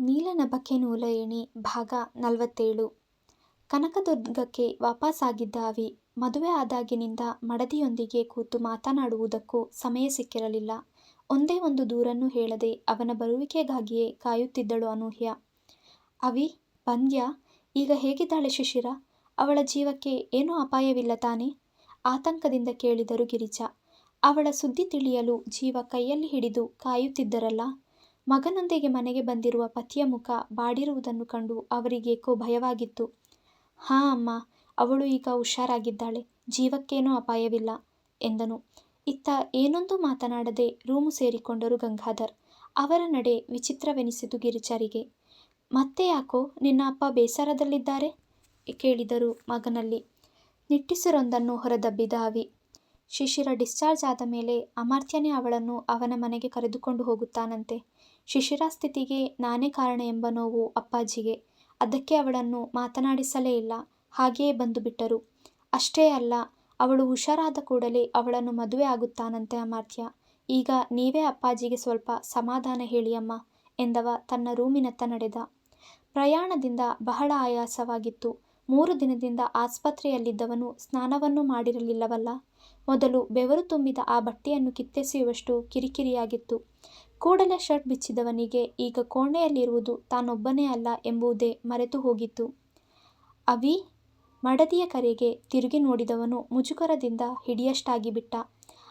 ನೀಲನಭಕ್ಕೆ ನೂಲಯಣಿ ಭಾಗ ನಲವತ್ತೇಳು ಕನಕದುರ್ಗಕ್ಕೆ ವಾಪಸಾಗಿದ್ದ ಅವಿ ಮದುವೆ ಆದಾಗಿನಿಂದ ಮಡದಿಯೊಂದಿಗೆ ಕೂತು ಮಾತನಾಡುವುದಕ್ಕೂ ಸಮಯ ಸಿಕ್ಕಿರಲಿಲ್ಲ. ಒಂದೇ ಒಂದು ದೂರನ್ನು ಹೇಳದೆ ಅವನ ಬರುವಿಕೆಗಾಗಿಯೇ ಕಾಯುತ್ತಿದ್ದಳು ಅನೂಹ್ಯ. ಅವಿ, ಬಂದ್ಯಾ? ಈಗ ಹೇಗಿದ್ದಾಳೆ ಶಿಶಿರ? ಅವಳ ಜೀವಕ್ಕೆ ಏನೂ ಅಪಾಯವಿಲ್ಲ ತಾನೆ ಆತಂಕದಿಂದ ಕೇಳಿದರು ಗಿರಿಜಾ. ಅವಳ ಸುದ್ದಿ ತಿಳಿಯಲು ಜೀವ ಕೈಯಲ್ಲಿ ಹಿಡಿದು ಕಾಯುತ್ತಿದ್ದರಲ್ಲ. ಮಗನೊಂದಿಗೆ ಮನೆಗೆ ಬಂದಿರುವ ಪತಿಯ ಮುಖ ಬಾಡಿರುವುದನ್ನು ಕಂಡು ಅವರಿಗೇಕೋ ಭಯವಾಗಿತ್ತು. ಹಾಂ ಅಮ್ಮ, ಅವಳು ಈಗ ಹುಷಾರಾಗಿದ್ದಾಳೆ. ಜೀವಕ್ಕೇನೂ ಅಪಾಯವಿಲ್ಲ ಎಂದನು. ಇತ್ತ ಏನೊಂದೂ ಮಾತನಾಡದೆ ರೂಮು ಸೇರಿಕೊಂಡರು ಗಂಗಾಧರ್. ಅವರ ನಡೆ ವಿಚಿತ್ರವೆನಿಸಿತು ಗಿರಿಜಾರಿಗೆ. ಮತ್ತೆ ಯಾಕೋ ನಿನ್ನ ಅಪ್ಪ ಬೇಸರದಲ್ಲಿದ್ದಾರೆ? ಕೇಳಿದರು ಮಗನಲ್ಲಿ. ನಿಟ್ಟುಸಿರೊಂದನ್ನು ಹೊರದಬ್ಬಿದ ಅವಿ. ಶಿಶಿರ ಡಿಸ್ಚಾರ್ಜ್ ಆದ ಮೇಲೆ ಅಮರ್ತ್ಯನೇ ಅವಳನ್ನು ಅವನ ಮನೆಗೆ ಕರೆದುಕೊಂಡು ಹೋಗುತ್ತಾನಂತೆ. ಶಿಶಿರ ಸ್ಥಿತಿಗೆ ನಾನೇ ಕಾರಣ ಎಂಬ ನೋವು ಅಪ್ಪಾಜಿಗೆ. ಅದಕ್ಕೆ ಅವಳನ್ನು ಮಾತನಾಡಿಸಲೇ ಇಲ್ಲ. ಹಾಗೆಯೇ ಬಂದು ಬಿಟ್ಟರು. ಅಷ್ಟೇ ಅಲ್ಲ, ಅವಳು ಹುಷಾರಾದ ಕೂಡಲೇ ಅವಳನ್ನು ಮದುವೆ ಆಗುತ್ತಾನಂತೆ ಅಮಾತ್ಯ ಈಗ ನೀವೇ ಅಪ್ಪಾಜಿಗೆ ಸ್ವಲ್ಪ ಸಮಾಧಾನ ಹೇಳಿ ಅಮ್ಮಾ ಎಂದವ ತನ್ನ ರೂಮಿನತ್ತ ನಡೆದ. ಪ್ರಯಾಣದಿಂದ ಬಹಳ ಆಯಾಸವಾಗಿತ್ತು. ಮೂರು ದಿನದಿಂದ ಆಸ್ಪತ್ರೆಯಲ್ಲಿದ್ದವನು ಸ್ನಾನವನ್ನು ಮಾಡಿರಲಿಲ್ಲವಲ್ಲ. ಮೊದಲು ಬೆವರು ತುಂಬಿದ ಆ ಬಟ್ಟೆಯನ್ನು ಕಿತ್ತೆಸೆಯುವಷ್ಟು ಕಿರಿಕಿರಿಯಾಗಿತ್ತು. ಕೂಡಲೇ ಶರ್ಟ್ ಬಿಚ್ಚಿದವನಿಗೆ ಈಗ ಕೋಣೆಯಲ್ಲಿರುವುದು ತಾನೊಬ್ಬನೇ ಅಲ್ಲ ಎಂಬುದೇ ಮರೆತು ಹೋಗಿತ್ತು. ಅವಿ ಮಡದಿಯ ಕರೆಗೆ ತಿರುಗಿ ನೋಡಿದವನು ಮುಜುಗರದಿಂದ ಹಿಡಿಯಷ್ಟಾಗಿಬಿಟ್ಟ.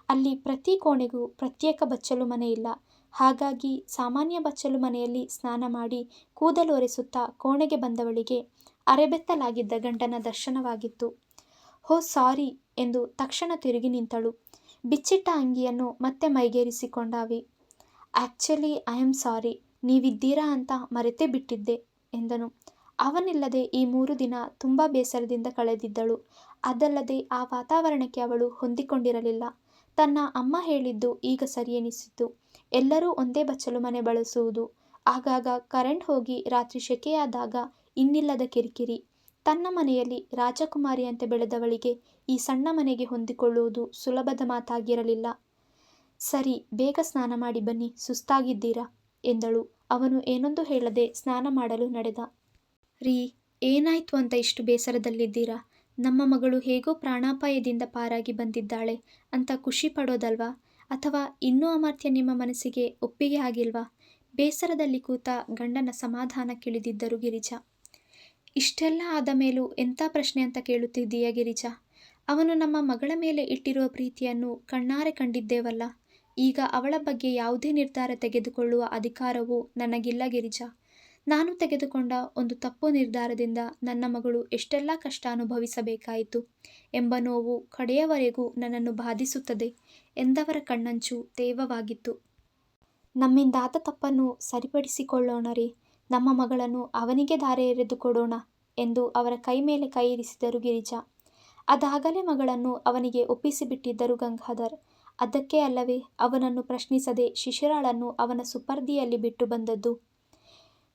ಅಲ್ಲಿ ಪ್ರತಿ ಕೋಣೆಗೂ ಪ್ರತ್ಯೇಕ ಬಚ್ಚಲು ಮನೆಯಿಲ್ಲ. ಹಾಗಾಗಿ ಸಾಮಾನ್ಯ ಬಚ್ಚಲು ಮನೆಯಲ್ಲಿ ಸ್ನಾನ ಮಾಡಿ ಕೂದಲು ಒರೆಸುತ್ತಾ ಕೋಣೆಗೆ ಬಂದವಳಿಗೆ ಅರೆಬೆತ್ತಲಾಗಿದ್ದ ಗಂಡನ ದರ್ಶನವಾಗಿತ್ತು. ಹೋ, ಸಾರಿ ಎಂದು ತಕ್ಷಣ ತಿರುಗಿ ನಿಂತಳು. ಬಿಚ್ಚಿಟ್ಟ ಅಂಗಿಯನ್ನು ಮತ್ತೆ ಮೈಗೇರಿಸಿಕೊಂಡ ಅವಿ. ಐ ಆಮ್ ಸಾರಿ, ನೀವಿದ್ದೀರಾ ಅಂತ ಮರೆತೇ ಬಿಟ್ಟಿದ್ದೆ ಎಂದನು. ಅವನಿಲ್ಲದೆ ಈ ಮೂರು ದಿನ ತುಂಬ ಬೇಸರದಿಂದ ಕಳೆದಿದ್ದಳು. ಅದಲ್ಲದೆ ಆ ವಾತಾವರಣಕ್ಕೆ ಅವಳು ಹೊಂದಿಕೊಂಡಿರಲಿಲ್ಲ. ತನ್ನ ಅಮ್ಮ ಹೇಳಿದ್ದು ಈಗ ಸರಿಯೆನಿಸಿತು. ಎಲ್ಲರೂ ಒಂದೇ ಬಚ್ಚಲು ಮನೆ ಬಳಸುವುದು. ಆಗಾಗ ಕರೆಂಟ್ ಹೋಗಿ ರಾತ್ರಿ ಶೆಕೆಯಾದಾಗ ಇನ್ನಿಲ್ಲದ ಕಿರಿಕಿರಿ. ತನ್ನ ಮನೆಯಲ್ಲಿ ರಾಜಕುಮಾರಿಯಂತೆ ಬೆಳೆದವಳಿಗೆ ಈ ಸಣ್ಣ ಮನೆಗೆ ಹೊಂದಿಕೊಳ್ಳುವುದು ಸುಲಭದ ಮಾತಾಗಿರಲಿಲ್ಲ. ಸರಿ, ಬೇಗ ಸ್ನಾನ ಮಾಡಿ ಬನ್ನಿ, ಸುಸ್ತಾಗಿದ್ದೀರಾ ಎಂದಳು. ಅವನು ಏನೊಂದು ಹೇಳದೆ ಸ್ನಾನ ಮಾಡಲು ನಡೆದ. ರೀ, ಏನಾಯ್ತು ಅಂತ ಇಷ್ಟು ಬೇಸರದಲ್ಲಿದ್ದೀರಾ? ನಮ್ಮ ಮಗಳು ಹೇಗೋ ಪ್ರಾಣಾಪಾಯದಿಂದ ಪಾರಾಗಿ ಬಂದಿದ್ದಾಳೆ ಅಂತ ಖುಷಿ ಪಡೋದಲ್ವಾ? ಅಥವಾ ಇನ್ನೂ ಅಮರ್ಥ್ಯ ನಿಮ್ಮ ಮನಸ್ಸಿಗೆ ಒಪ್ಪಿಗೆ ಆಗಿಲ್ವಾ? ಬೇಸರದಲ್ಲಿ ಕೂತ ಗಂಡನ ಸಮಾಧಾನ ಸಮಾಧಾನಕ್ಕಿಳಿದಿದ್ದರು ಗಿರಿಜಾ. ಇಷ್ಟೆಲ್ಲ ಆದ ಮೇಲೂ ಎಂಥ ಪ್ರಶ್ನೆ ಅಂತ ಕೇಳುತ್ತಿದ್ದೀಯ ಗಿರಿಜಾ? ಅವನು ನಮ್ಮ ಮಗಳ ಮೇಲೆ ಇಟ್ಟಿರುವ ಪ್ರೀತಿಯನ್ನು ಕಣ್ಣಾರೆ ಕಂಡಿದ್ದೇವಲ್ಲ. ಈಗ ಅವಳ ಬಗ್ಗೆ ಯಾವುದೇ ನಿರ್ಧಾರ ತೆಗೆದುಕೊಳ್ಳುವ ಅಧಿಕಾರವು ನನಗಿಲ್ಲ ಗಿರಿಜಾ. ನಾನು ತೆಗೆದುಕೊಂಡ ಒಂದು ತಪ್ಪು ನಿರ್ಧಾರದಿಂದ ನನ್ನ ಮಗಳು ಎಷ್ಟೆಲ್ಲ ಕಷ್ಟ ಅನುಭವಿಸಬೇಕಾಯಿತು ಎಂಬ ನೋವು ಕಡೆಯವರೆಗೂ ನನ್ನನ್ನು ಬಾಧಿಸುತ್ತದೆ ಎಂದವರ ಕಣ್ಣಂಚು ತೇವವಾಗಿತ್ತು. ನಮ್ಮಿಂದಾದ ತಪ್ಪನ್ನು ಸರಿಪಡಿಸಿಕೊಳ್ಳೋಣ ರೀ. ನಮ್ಮ ಮಗಳನ್ನು ಅವನಿಗೆ ಧಾರೆ ಎರೆದುಕೊಡೋಣ ಎಂದು ಅವರ ಕೈ ಮೇಲೆ ಕೈ ಇರಿಸಿದರು ಗಿರಿಜಾ. ಅದಾಗಲೇ ಮಗಳನ್ನು ಅವನಿಗೆ ಒಪ್ಪಿಸಿಬಿಟ್ಟಿದ್ದರು ಗಂಗಾಧರ್. ಅದಕ್ಕೇ ಅಲ್ಲವೇ ಅವನನ್ನು ಪ್ರಶ್ನಿಸದೆ ಶಿಶಿರಾಳನ್ನು ಅವನ ಸುಪರ್ದಿಯಲ್ಲಿ ಬಿಟ್ಟು ಬಂದದ್ದು.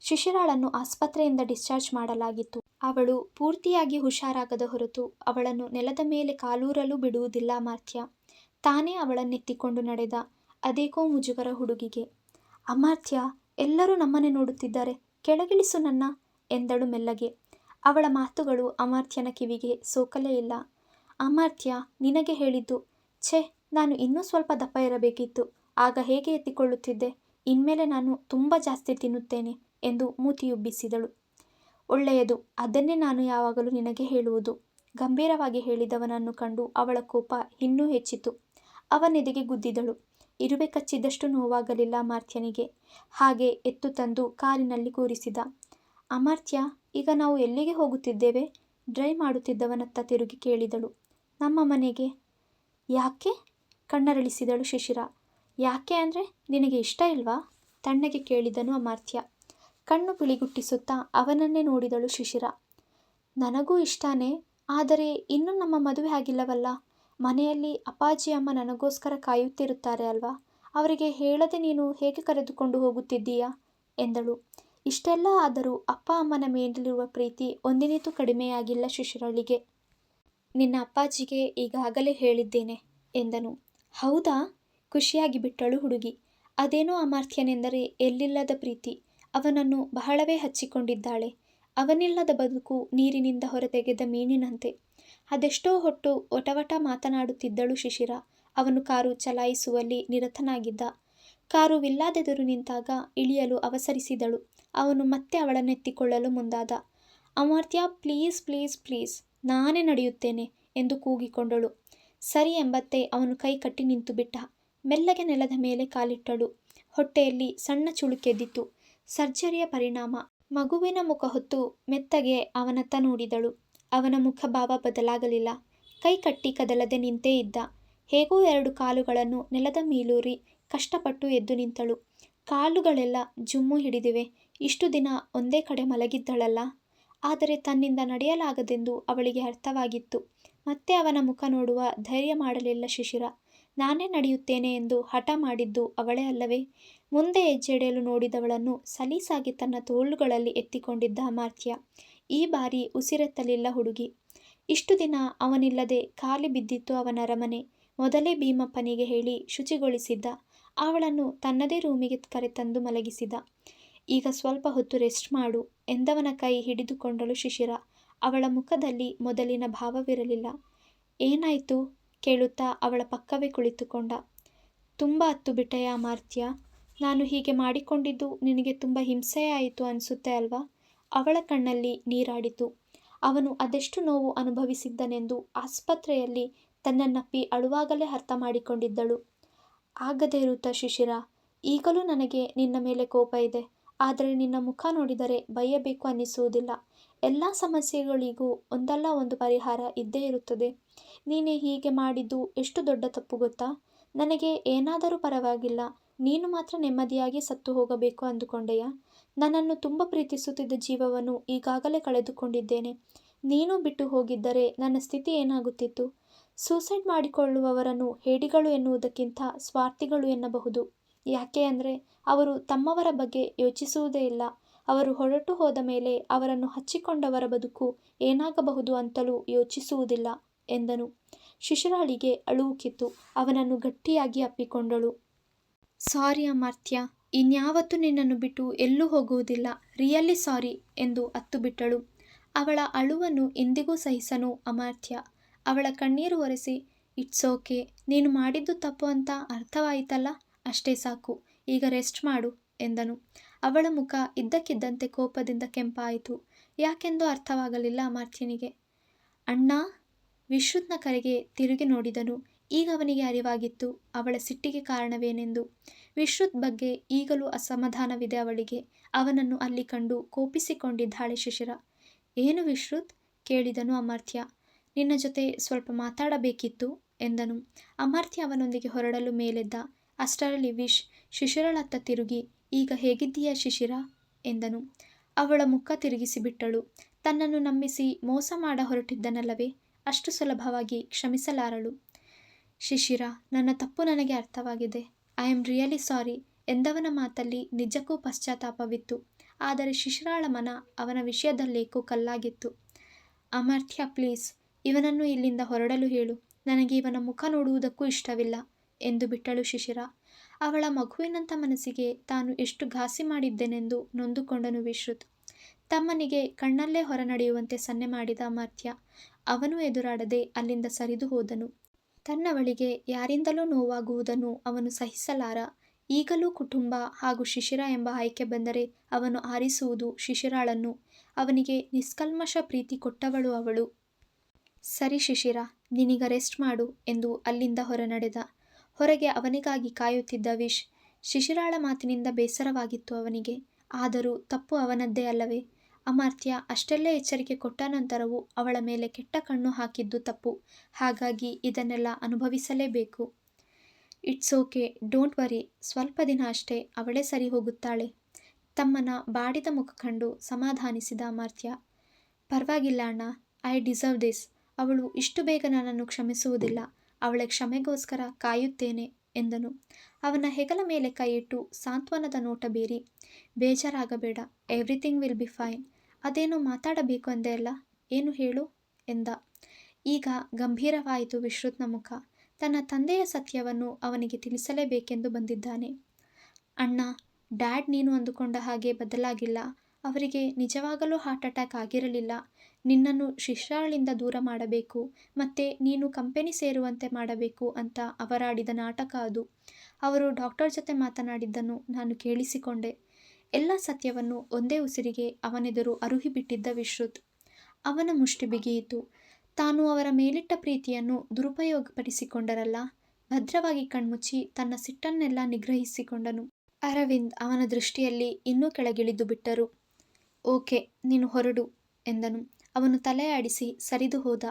ಶಿಶಿರಾಳನ್ನು ಆಸ್ಪತ್ರೆಯಿಂದ ಡಿಸ್ಚಾರ್ಜ್ ಮಾಡಲಾಗಿತ್ತು. ಅವಳು ಪೂರ್ತಿಯಾಗಿ ಹುಷಾರಾಗದ ಹೊರತು ಅವಳನ್ನು ನೆಲದ ಮೇಲೆ ಕಾಲೂರಲು ಬಿಡುವುದಿಲ್ಲ ಅಮರ್ತ್ಯ. ತಾನೇ ಅವಳನ್ನೆತ್ತಿಕೊಂಡು ನಡೆದ. ಅದೇಕೋ ಮುಜುಗರ ಹುಡುಗಿಗೆ. ಅಮಾರ್ಥ್ಯ ಎಲ್ಲರೂ ನಮ್ಮನ್ನೇ ನೋಡುತ್ತಿದ್ದಾರೆ, ಕೆಳಗಿಳಿಸು ನನ್ನ ಎಂದಳು ಮೆಲ್ಲಗೆ. ಅವಳ ಮಾತುಗಳು ಅಮಾರ್ಥ್ಯನ ಕಿವಿಗೆ ಸೋಕಲೇ ಇಲ್ಲ. ಅಮಾರ್ಥ್ಯ ನಿನಗೆ ಹೇಳಿದ್ದು. ಛೇ, ನಾನು ಇನ್ನೂ ಸ್ವಲ್ಪ ದಪ್ಪ ಇರಬೇಕಿತ್ತು. ಆಗ ಹೇಗೆ ಎತ್ತಿಕೊಳ್ಳುತ್ತಿದ್ದೆ. ಇನ್ಮೇಲೆ ನಾನು ತುಂಬ ಜಾಸ್ತಿ ತಿನ್ನುತ್ತೇನೆ ಎಂದು ಮೂತಿಯುಬ್ಬಿಸಿದಳು. ಒಳ್ಳೆಯದು, ಅದನ್ನೇ ನಾನು ಯಾವಾಗಲೂ ನಿನಗೆ ಹೇಳುವುದು. ಗಂಭೀರವಾಗಿ ಹೇಳಿದವನನ್ನು ಕಂಡು ಅವಳ ಕೋಪ ಇನ್ನೂ ಹೆಚ್ಚಿತು. ಅವನೆದೆಗೆ ಗುದ್ದಿದಳು. ಇರುವೆ ಕಚ್ಚಿದಷ್ಟು ನೋವಾಗಲಿಲ್ಲ ಅಮಾರ್ಥ್ಯನಿಗೆ ಹಾಗೆ ಎತ್ತು ತಂದು ಕಾರಿನಲ್ಲಿ ಕೂರಿಸಿದ. ಅಮರ್ತ್ಯ, ಈಗ ನಾವು ಎಲ್ಲಿಗೆ ಹೋಗುತ್ತಿದ್ದೇವೆ? ಡ್ರೈವ್ ಮಾಡುತ್ತಿದ್ದವನತ್ತ ತಿರುಗಿ ಕೇಳಿದಳು. ನಮ್ಮ ಮನೆಗೆ. ಯಾಕೆ? ಕಣ್ಣರಳಿಸಿದಳು ಶಿಶಿರ. ಯಾಕೆ ಅಂದರೆ ನಿನಗೆ ಇಷ್ಟ ಇಲ್ವಾ? ತಣ್ಣಗೆ ಕೇಳಿದನು ಅಮರ್ಥ್ಯ ಕಣ್ಣು ಪಿಳಿಗುಟ್ಟಿಸುತ್ತಾ ಅವನನ್ನೇ ನೋಡಿದಳು ಶಿಶಿರ. ನನಗೂ ಇಷ್ಟನೇ, ಆದರೆ ಇನ್ನೂ ನಮ್ಮ ಮದುವೆ ಆಗಿಲ್ಲವಲ್ಲ. ಮನೆಯಲ್ಲಿ ಅಪ್ಪಾಜಿ ಅಮ್ಮ ನನಗೋಸ್ಕರ ಕಾಯುತ್ತಿರುತ್ತಾರೆ ಅಲ್ವಾ? ಅವರಿಗೆ ಹೇಳದೆ ನೀನು ಹೇಗೆ ಕರೆದುಕೊಂಡು ಹೋಗುತ್ತಿದ್ದೀಯಾ ಎಂದಳು. ಇಷ್ಟೆಲ್ಲ ಆದರೂ ಅಪ್ಪ ಅಮ್ಮನ ಮೇಲಿರುವ ಪ್ರೀತಿ ಒಂದಿನಿತೂ ಕಡಿಮೆಯಾಗಿಲ್ಲ ಶಿಶಿರಳಿಗೆ. ನಿನ್ನ ಅಪ್ಪಾಜಿಗೆ ಈಗಾಗಲೇ ಹೇಳಿದ್ದೇನೆ ಎಂದನು. ಹೌದಾ? ಖುಷಿಯಾಗಿ ಬಿಟ್ಟಳು ಹುಡುಗಿ. ಅದೇನೋ ಅಮರ್ತ್ಯನೆಂದರೆ ಎಲ್ಲಿಲ್ಲದ ಪ್ರೀತಿ. ಅವನನ್ನು ಬಹಳವೇ ಹಚ್ಚಿಕೊಂಡಿದ್ದಾಳೆ. ಅವನಿಲ್ಲದ ಬದುಕು ನೀರಿನಿಂದ ಹೊರತೆಗೆದ ಮೀನಿನಂತೆ. ಅದೆಷ್ಟೋ ಹೊಟ್ಟು ಒಟವಟ ಮಾತನಾಡುತ್ತಿದ್ದಳು ಶಿಶಿರ. ಅವನು ಕಾರು ಚಲಾಯಿಸುವಲ್ಲಿ ನಿರತನಾಗಿದ್ದ. ಕಾರು ವಿಲ್ಲಾದೆದುರು ನಿಂತಾಗ ಇಳಿಯಲು ಅವಸರಿಸಿದಳು. ಅವನು ಮತ್ತೆ ಅವಳನ್ನೆತ್ತಿಕೊಳ್ಳಲು ಮುಂದಾದ. ಅಮರ್ತ್ಯ ಪ್ಲೀಸ್ ಪ್ಲೀಸ್ ಪ್ಲೀಸ್, ನಾನೇ ನಡೆಯುತ್ತೇನೆ ಎಂದು ಕೂಗಿಕೊಂಡಳು. ಸರಿ ಎಂಬತ್ತೆ ಅವನು ಕೈ ಕಟ್ಟಿ ನಿಂತು ಬಿಟ್ಟ. ಮೆಲ್ಲಗೆ ನೆಲದ ಮೇಲೆ ಕಾಲಿಟ್ಟಳು. ಹೊಟ್ಟೆಯಲ್ಲಿ ಸಣ್ಣ ಚುಳುಕೆದ್ದಿತು. ಸರ್ಜರಿಯ ಪರಿಣಾಮ. ಮಗುವಿನ ಮುಖ ಹೊತ್ತು ಮೆತ್ತಗೆ ಅವನತ್ತ ನೋಡಿದಳು. ಅವನ ಮುಖಭಾವ ಬದಲಾಗಲಿಲ್ಲ. ಕೈ ಕಟ್ಟಿ ಕದಲದೆ ನಿಂತೇ ಇದ್ದ. ಹೇಗೋ ಎರಡು ಕಾಲುಗಳನ್ನು ನೆಲದ ಮೇಲೂರಿ ಕಷ್ಟಪಟ್ಟು ಎದ್ದು ನಿಂತಳು. ಕಾಲುಗಳೆಲ್ಲ ಜುಮ್ಮು ಹಿಡಿದಿವೆ. ಇಷ್ಟು ದಿನ ಒಂದೇ ಕಡೆ ಮಲಗಿದ್ದಳಲ್ಲ. ಆದರೆ ತನ್ನಿಂದ ನಡೆಯಲಾಗದೆಂದು ಅವಳಿಗೆ ಅರ್ಥವಾಗಿತ್ತು. ಮತ್ತೆ ಅವನ ಮುಖ ನೋಡುವ ಧೈರ್ಯ ಮಾಡಲಿಲ್ಲ ಶಿಶಿರ. ನಾನೇ ನಡೆಯುತ್ತೇನೆ ಎಂದು ಹಠ ಮಾಡಿದ್ದು ಅವಳೇ ಅಲ್ಲವೇ? ಮುಂದೆ ಹೆಜ್ಜೆಡೆಯಲು ನೋಡಿದವಳನ್ನು ಸಲೀಸಾಗಿ ತನ್ನ ತೋಳುಗಳಲ್ಲಿ ಎತ್ತಿಕೊಂಡಿದ್ದ ಅಮಾತ್ಯ. ಈ ಬಾರಿ ಉಸಿರೆತ್ತಲಿಲ್ಲ ಹುಡುಗಿ. ಇಷ್ಟು ದಿನ ಅವನಿಲ್ಲದೆ ಖಾಲಿ ಬಿದ್ದಿತ್ತು ಅವನ ಅರಮನೆ ಮೊದಲೇ ಭೀಮಪ್ಪನಿಗೆ ಹೇಳಿ ಶುಚಿಗೊಳಿಸಿದ್ದ. ಅವಳನ್ನು ತನ್ನದೇ ರೂಮಿಗೆ ಕರೆತಂದು ಮಲಗಿಸಿದ. ಈಗ ಸ್ವಲ್ಪ ಹೊತ್ತು ರೆಸ್ಟ್ ಮಾಡು ಎಂದವನ ಕೈ ಹಿಡಿದುಕೊಂಡಳು ಶಿಶಿರ. ಅವಳ ಮುಖದಲ್ಲಿ ಮೊದಲಿನ ಭಾವವಿರಲಿಲ್ಲ. ಏನಾಯಿತು? ಕೇಳುತ್ತಾ ಅವಳ ಪಕ್ಕವೇ ಕುಳಿತುಕೊಂಡ. ತುಂಬ ಹತ್ತು ಬಿಟ್ಟೆಯ ಅಮಾರ್ತ್ಯ. ನಾನು ಹೀಗೆ ಮಾಡಿಕೊಂಡಿದ್ದು ನಿನಗೆ ತುಂಬ ಹಿಂಸೆಯಾಯಿತು ಅನಿಸುತ್ತೆ ಅಲ್ವಾ? ಅವಳ ಕಣ್ಣಲ್ಲಿ ನೀರಾಡಿತು. ಅವನು ಅದೆಷ್ಟು ನೋವು ಅನುಭವಿಸಿದ್ದನೆಂದು ಆಸ್ಪತ್ರೆಯಲ್ಲಿ ತನ್ನನ್ನಪ್ಪಿ ಅಳುವಾಗಲೇ ಅರ್ಥ ಮಾಡಿಕೊಂಡಿದ್ದಳು. ಆಗದೇ ಇರುತ್ತಾ ಶಿಶಿರ? ಈಗಲೂ ನನಗೆ ನಿನ್ನ ಮೇಲೆ ಕೋಪ ಇದೆ. ಆದರೆ ನಿನ್ನ ಮುಖ ನೋಡಿದರೆ ಬಯ್ಯಬೇಕು ಅನ್ನಿಸುವುದಿಲ್ಲ. ಎಲ್ಲ ಸಮಸ್ಯೆಗಳಿಗೂ ಒಂದಲ್ಲ ಒಂದು ಪರಿಹಾರ ಇದ್ದೇ ಇರುತ್ತದೆ. ನೀನೇ ಹೀಗೆ ಮಾಡಿದ್ದು ಎಷ್ಟು ದೊಡ್ಡ ತಪ್ಪು ಗೊತ್ತಾ? ನನಗೆ ಏನಾದರೂ ಪರವಾಗಿಲ್ಲ. ನೀನು ಮಾತ್ರ ನೆಮ್ಮದಿಯಾಗಿ ಸತ್ತು ಹೋಗಬೇಕು ಅಂದುಕೊಂಡೆಯಾ? ನನ್ನನ್ನು ತುಂಬ ಪ್ರೀತಿಸುತ್ತಿದ್ದ ಜೀವವನ್ನು ಈಗಾಗಲೇ ಕಳೆದುಕೊಂಡಿದ್ದೇನೆ. ನೀನು ಬಿಟ್ಟು ಹೋಗಿದ್ದರೆ ನನ್ನ ಸ್ಥಿತಿ ಏನಾಗುತ್ತಿತ್ತು? ಸೂಸೈಡ್ ಮಾಡಿಕೊಳ್ಳುವವರನ್ನು ಹೇಡಿಗಳು ಎನ್ನುವುದಕ್ಕಿಂತ ಸ್ವಾರ್ಥಿಗಳು ಎನ್ನಬಹುದು. ಯಾಕೆ ಅಂದರೆ ಅವರು ತಮ್ಮವರ ಬಗ್ಗೆ ಯೋಚಿಸುವುದೇ ಇಲ್ಲ. ಅವರು ಹೊರಟು ಹೋದ ಮೇಲೆ ಅವರನ್ನು ಹಚ್ಚಿಕೊಂಡವರ ಬದುಕು ಏನಾಗಬಹುದು ಅಂತಲೂ ಯೋಚಿಸುವುದಿಲ್ಲ ಎಂದನು. ಶಿಶಿರಾಳಿಗೆ ಅಳುವುಕಿತ್ತು ಅವನನ್ನು ಗಟ್ಟಿಯಾಗಿ ಅಪ್ಪಿಕೊಂಡಳು. ಸಾರಿ ಅಮಾರ್ತ್ಯ ಇನ್ಯಾವತ್ತೂ ನಿನ್ನನ್ನು ಬಿಟ್ಟು ಎಲ್ಲೂ ಹೋಗುವುದಿಲ್ಲ. ರಿಯಲ್ಲಿ ಸಾರಿ ಎಂದು ಅತ್ತು ಬಿಟ್ಟಳು ಅವಳ ಅಳುವನ್ನು ಎಂದಿಗೂ ಸಹಿಸನು ಅಮಾರ್ತ್ಯ ಅವಳ ಕಣ್ಣೀರು ಒರೆಸಿ, ಇಟ್ಸ್ ಓಕೆ, ನೀನು ಮಾಡಿದ್ದು ತಪ್ಪು ಅಂತ ಅರ್ಥವಾಯಿತಲ್ಲ? ಅಷ್ಟೇ ಸಾಕು, ಈಗ ರೆಸ್ಟ್ ಮಾಡು ಎಂದನು. ಅವಳ ಮುಖ ಇದ್ದಕ್ಕಿದ್ದಂತೆ ಕೋಪದಿಂದ ಕೆಂಪಾಯಿತು. ಯಾಕೆಂದು ಅರ್ಥವಾಗಲಿಲ್ಲ ಅಮಾರ್ತ್ಯನಿಗೆ ಅಣ್ಣ ವಿಶ್ರುತ್ನ ಕರೆಗೆ ತಿರುಗಿ ನೋಡಿದನು. ಈಗ ಅವನಿಗೆ ಅರಿವಾಗಿತ್ತು ಅವಳ ಸಿಟ್ಟಿಗೆ ಕಾರಣವೇನೆಂದು. ವಿಶ್ರುತ್ ಬಗ್ಗೆ ಈಗಲೂ ಅಸಮಾಧಾನವಿದೆ ಅವಳಿಗೆ. ಅವನನ್ನು ಅಲ್ಲಿ ಕಂಡು ಕೋಪಿಸಿಕೊಂಡಿದ್ದಾಳೆ ಶಿಶಿರ. ಏನು ವಿಶ್ರುತ್? ಕೇಳಿದನು ಅಮರ್ಥ್ಯ ನಿನ್ನ ಜೊತೆ ಸ್ವಲ್ಪ ಮಾತಾಡಬೇಕಿತ್ತು ಎಂದನು. ಅಮರ್ಥ್ಯ ಅವನೊಂದಿಗೆ ಹೊರಡಲು ಮೇಲೆದ್ದ. ಅಷ್ಟರಲ್ಲಿ ವಿಶ್ ಶಿಶಿರಳತ್ತ ತಿರುಗಿ ಈಗ ಹೇಗಿದ್ದೀಯಾ ಶಿಶಿರ? ಎಂದನು. ಅವಳ ಮುಖ ತಿರುಗಿಸಿಬಿಟ್ಟಳು. ತನ್ನನ್ನು ನಂಬಿಸಿ ಮೋಸ ಮಾಡ ಹೊರಟಿದ್ದನಲ್ಲವೇ? ಅಷ್ಟು ಸುಲಭವಾಗಿ ಕ್ಷಮಿಸಲಾರಳು. ಶಿಶಿರ, ನನ್ನ ತಪ್ಪು ನನಗೆ ಅರ್ಥವಾಗಿದೆ. I am really sorry. ಎಂದವನ ಮಾತಲ್ಲಿ ನಿಜಕ್ಕೂ ಪಶ್ಚಾತ್ತಾಪವಿತ್ತು. ಆದರೆ ಶಿಶಿರಾಳ ಮನ ಅವನ ವಿಷಯದಲ್ಲೇಕೋ ಕಲ್ಲಾಗಿತ್ತು. ಅಮರ್ಥ್ಯ, ಪ್ಲೀಸ್, ಇವನನ್ನು ಇಲ್ಲಿಂದ ಹೊರಡಲು ಹೇಳು. ನನಗೆ ಇವನ ಮುಖ ನೋಡುವುದಕ್ಕೂ ಇಷ್ಟವಿಲ್ಲ, ಎಂದು ಬಿಟ್ಟಳು ಶಿಶಿರ. ಅವಳ ಮಗುವಿನಂಥ ಮನಸ್ಸಿಗೆ ತಾನು ಎಷ್ಟು ಘಾಸಿ ಮಾಡಿದ್ದೇನೆಂದು ನೊಂದುಕೊಂಡನು ವಿಶ್ರುತ್. ತಮ್ಮನಿಗೆ ಕಣ್ಣಲ್ಲೇ ಹೊರನಡೆಯುವಂತೆ ಸನ್ನೆ ಮಾಡಿದ ಅಮರ್ಥ್ಯ ಅವನು ಎದುರಾಡದೆ ಅಲ್ಲಿಂದ ಸರಿದು ಹೋದನು. ತನ್ನವಳಿಗೆ ಯಾರಿಂದಲೂ ನೋವಾಗುವುದನ್ನು ಅವನು ಸಹಿಸಲಾರ. ಈಗಲೂ ಕುಟುಂಬ ಹಾಗೂ ಶಿಶಿರ ಎಂಬ ಆಯ್ಕೆ ಬಂದರೆ ಅವನು ಆರಿಸುವುದು ಶಿಶಿರಾಳನ್ನು. ಅವನಿಗೆ ನಿಷ್ಕಲ್ಮಶ ಪ್ರೀತಿ ಕೊಟ್ಟವಳು ಅವಳು. ಸರಿ ಶಿಶಿರ, ನಿನೀಗ ರೆಸ್ಟ್ ಮಾಡು ಎಂದು ಅಲ್ಲಿಂದ ಹೊರ ನಡೆದ ಹೊರಗೆ ಅವನಿಗಾಗಿ ಕಾಯುತ್ತಿದ್ದ ವಿಶ್ ಶಿಶಿರಾಳ ಮಾತಿನಿಂದ ಬೇಸರವಾಗಿತ್ತು ಅವನಿಗೆ. ಆದರೂ ತಪ್ಪು ಅವನದ್ದೇ ಅಲ್ಲವೇ? ಅಮಾರ್ತ್ಯ ಅಷ್ಟೆಲ್ಲ ಎಚ್ಚರಿಕೆ ಕೊಟ್ಟ ನಂತರವೂ ಅವಳ ಮೇಲೆ ಕೆಟ್ಟ ಕಣ್ಣು ಹಾಕಿದ್ದು ತಪ್ಪು. ಹಾಗಾಗಿ ಇದನ್ನೆಲ್ಲ ಅನುಭವಿಸಲೇಬೇಕು. ಇಟ್ಸ್ ಓಕೆ, ಡೋಂಟ್ ವರಿ, ಸ್ವಲ್ಪ ದಿನ ಅಷ್ಟೇ ಅವಳೇ ಸರಿ ಹೋಗುತ್ತಾಳೆ. ತಮ್ಮನ ಬಾಡಿದ ಮುಖ ಕಂಡು ಸಮಾಧಾನಿಸಿದ ಅಮಾರ್ತ್ಯ ಪರವಾಗಿಲ್ಲ ಅಣ್ಣ, ಐ ಡಿಸರ್ವ್ ದಿಸ್. ಅವಳು ಇಷ್ಟು ಬೇಗ ನನ್ನನ್ನು ಕ್ಷಮಿಸುವುದಿಲ್ಲ. ಅವಳ ಕ್ಷಮೆಗೋಸ್ಕರ ಕಾಯುತ್ತೇನೆ ಎಂದನು. ಅವನ ಹೆಗಲ ಮೇಲೆ ಕೈಯಿಟ್ಟು, ಸಾಂತ್ವನದ ನೋಟ ಬೀರಿ, ಬೇಜಾರಾಗಬೇಡ ಎವ್ರಿಥಿಂಗ್ ವಿಲ್ ಬಿ ಫೈನ್ ಅದೇನೋ ಮಾತಾಡಬೇಕು ಅಂದೆ ಅಲ್ಲ, ಏನು ಹೇಳು ಎಂದ. ಈಗ ಗಂಭೀರವಾಯಿತು ವಿಶ್ರುತ್ನ ಮುಖ. ತನ್ನ ತಂದೆಯ ಸತ್ಯವನ್ನು ಅವನಿಗೆ ತಿಳಿಸಲೇಬೇಕೆಂದು ಬಂದಿದ್ದಾನೆ. ಅಣ್ಣ, ಡ್ಯಾಡ್ ನೀನು ಅಂದುಕೊಂಡ ಹಾಗೆ ಬದಲಾಗಿಲ್ಲ. ಅವರಿಗೆ ನಿಜವಾಗಲೂ ಹಾರ್ಟ್ ಅಟ್ಯಾಕ್ ಆಗಿರಲಿಲ್ಲ. ನಿನ್ನನ್ನು ಶಿಷ್ಯಾಳಿಂದ ದೂರ ಮಾಡಬೇಕು, ಮತ್ತು ನೀನು ಕಂಪೆನಿ ಸೇರುವಂತೆ ಮಾಡಬೇಕು ಅಂತ ಅವರಾಡಿದ ನಾಟಕ ಅದು. ಅವರು ಡಾಕ್ಟರ್ ಜೊತೆ ಮಾತನಾಡಿದ್ದನ್ನು ನಾನು ಕೇಳಿಸಿಕೊಂಡೆ. ಎಲ್ಲ ಸತ್ಯವನ್ನು ಒಂದೇ ಉಸಿರಿಗೆ ಅವನೆದುರು ಅರುಹಿಬಿಟ್ಟಿದ್ದ ವಿಶ್ರುತ್. ಅವನ ಮುಷ್ಟಿ ಬಿಗಿಯಿತು. ತಾನು ಅವರ ಮೇಲಿಟ್ಟ ಪ್ರೀತಿಯನ್ನು ದುರುಪಯೋಗಪಡಿಸಿಕೊಂಡರಲ್ಲ, ಭದ್ರವಾಗಿ ಕಣ್ಮುಚ್ಚಿ ತನ್ನ ಸಿಟ್ಟನ್ನೆಲ್ಲ ನಿಗ್ರಹಿಸಿಕೊಂಡನು. ಅರವಿಂದ್ ಅವನ ದೃಷ್ಟಿಯಲ್ಲಿ ಇನ್ನೂ ಕೆಳಗಿಳಿದು ಬಿಟ್ಟರು ಓಕೆ, ನೀನು ಹೊರಡು, ಎಂದನು. ಅವನು ತಲೆ ಆಡಿಸಿ ಸರಿದು ಹೋದ.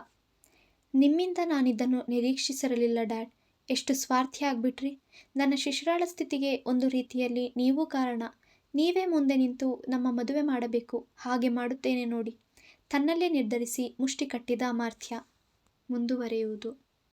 ನಿಮ್ಮಿಂದ ನಾನಿದ್ದನ್ನು ನಿರೀಕ್ಷಿಸಿರಲಿಲ್ಲ ಡ್ಯಾಡ್. ಎಷ್ಟು ಸ್ವಾರ್ಥಿ ಆಗ್ಬಿಟ್ರಿ. ನನ್ನ ಶಿಶುರಾಳ ಸ್ಥಿತಿಗೆ ಒಂದು ರೀತಿಯಲ್ಲಿ ನೀವೂ ಕಾರಣ. ನೀವೇ ಮುಂದೆ ನಿಂತು ನಮ್ಮ ಮದುವೆ ಮಾಡಬೇಕು. ಹಾಗೆ ಮಾಡುತ್ತೇನೆ ನೋಡಿ. ತನ್ನಲ್ಲೇ ನಿರ್ಧರಿಸಿ ಮುಷ್ಟಿ ಕಟ್ಟಿದ ಅಮಾರ್ಥ್ಯ. ಮುಂದುವರೆಯುವುದು.